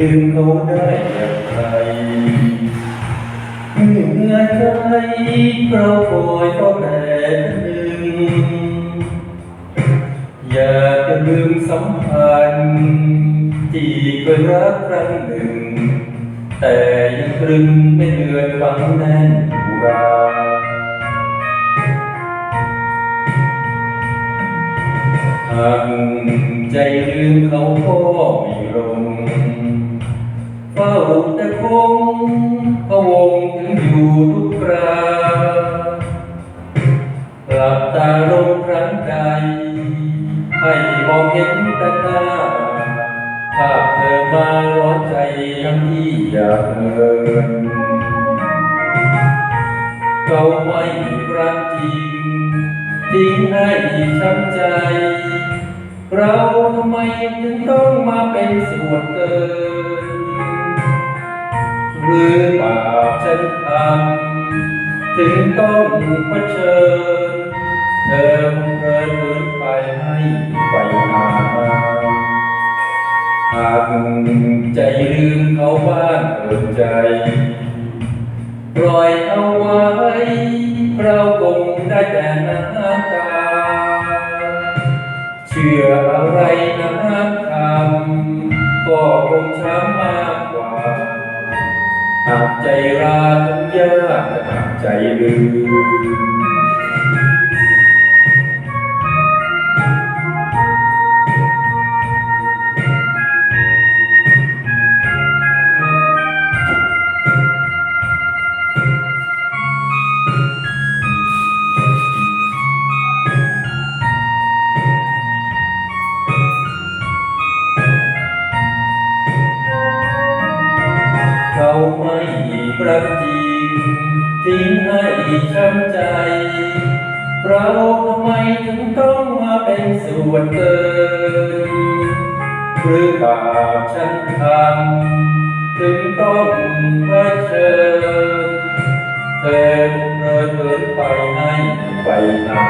ดึงเขาได้อย่างไรเมื่อใครเราคอยก็แต่หนึ่งอยากจะลืมสัมพันธ์ที่เคยรักครั้งหนึ่ง แต่ยังตรึงไม่เลือนฝังแน่นอุราากใจลืมเขาก็ไม่ลง ฝ้าแต่คงพะวงถึงอยู่ทุกคราหลับตาลงครั้งใดให้มองเห็นแต่หน้าภาพเธอมาร้อนใจยังที่อยากเมินเขาไม่รักจริงทิ้งให้ช้ำใจ เราทำไมถึงต้องมาเป็นส่วนเกิน หรือบาปฉันทำถึงต้องเผชิญ เธอคงเกินฝืนไปให้ไปหาหากใจลืมเขาบ้างเกินใจ ปล่อยเอาไว้เราคงได้แต่น้ำตา เชื่ออะไรนะคำก็คงช้ำมากกว่า หากใจราทุกยากจะหากใจลืม ไม่รักจริงทิ้งให้ช้ำใจ เราทำไมถึงต้องมาเป็นส่วนเกินหรือบาปฉันทำถึงต้องเผชิญเธอเดินเดินไปให้ไปนา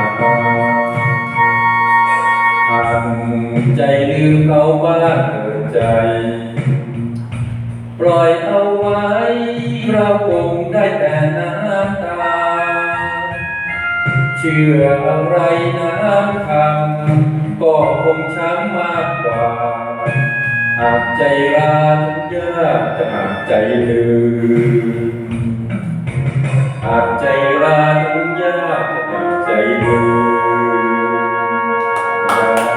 หากใจลืมเขาบ้างเกิดใจ ปล่อยเอาไว้ เราคงได้แต่น้ำตา เชื่ออะไรน้ำคำก็คงช้ำมากกว่าหากใจร้านยากจะหากใจลืมหากใจ